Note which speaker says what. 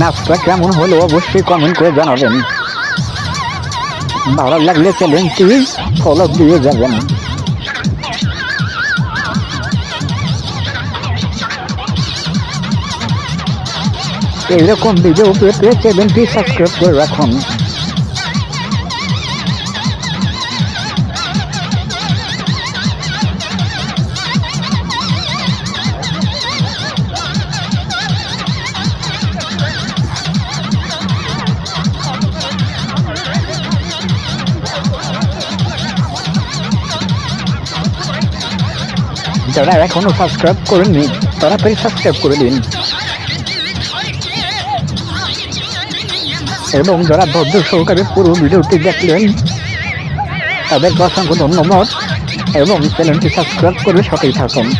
Speaker 1: নাচটা কেমন হলো অবশ্যই কমেন্ট করে জানাবেন। ভালো লাগলে চ্যানেলটি ফলো দিয়ে যাবেন। এইরকম ভিডিও পেতে চ্যানেলটি সাবস্ক্রাইব করে রাখুন। যারা এখনও সাবস্ক্রাইব করেননি, তাড়াতাড়ি সাবস্ক্রাইব করে দিন। এবং যারা ধৈর্য সহকারে পুরো ভিডিওটি দেখলেন, তাদেরকে অসংখ্য ধন্যবাদ। এবং চ্যানেলটি সাবস্ক্রাইব করে সাথেই থাকুন।